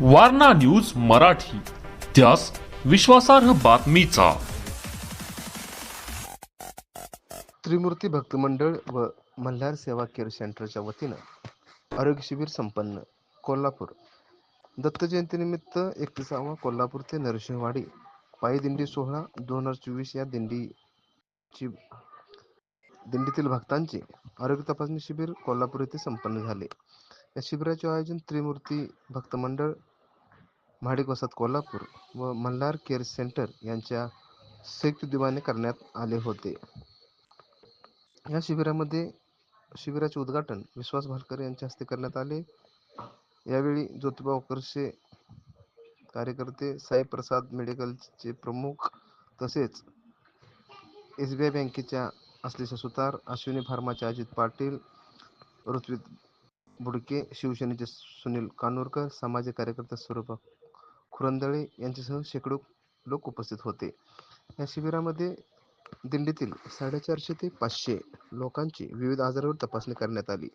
Warna news Marathi. त्यास विश्वासार्ह बातमीचा. त्रिमूर्ती भक्त मंडळ व मल्हार सेवा केअर सेंटरच्या वतीनं आरोग्य शिबिर संपन्न कोल्हापूर. दत्त जयंतीनिमित्त एकतीसावा कोल्हापूर ते नरसिंहवाडी पायी दिंडी सोहळा दोन हजार चोवीस या दिंडीची दिंडीतील भक्तांचे आरोग्य तपासणी शिबिर कोल्हापूर येथे संपन्न झाले. या शिबिराचे आयोजन त्रिमूर्ती भक्त मंडळ महाडिक वसाहत कोल्हापूर व मल्हार केअर सेंटर यांच्या संयुक्त दिवाने करण्यात आले होते. या शिबिरामध्ये शिबिराचे उद्घाटन विश्वास भालकर यांच्या हस्ते करण्यात आले. यावेळी ज्योतिबा ओकरशे कार्यकर्ते साई प्रसाद मेडिकलचे प्रमुख तसेच एस बी आय बँकेच्या असलेल्या सुतार अश्विनी फार्माचे अजित पाटील ऋत्विक बुडके शिवसेनेचे सुनील कानोरकर सामाजिक कार्यकर्ते स्वरूपा खुरंदळे यांच्यासह शेकडो लोक उपस्थित होते. या शिबिरामध्ये दिंडीतील साडेचारशे ते पाचशे लोकांची विविध आजारावर तपासणी करण्यात आली.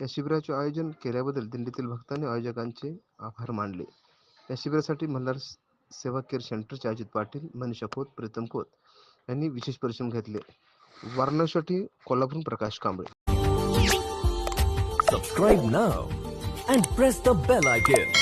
या शिबिराचे आयोजन केल्याबद्दल दिंडीतील भक्तांनी आयोजकांचे आभार मानले. या शिबिरासाठी मल्हार सेवा केअर सेंटरचे अजित पाटील मनीषा खोत प्रीतम खोत यांनी विशेष परिश्रम घेतले. वाराणसीसाठी Kolhapur Prakash Kamble. Subscribe now and press the bell icon.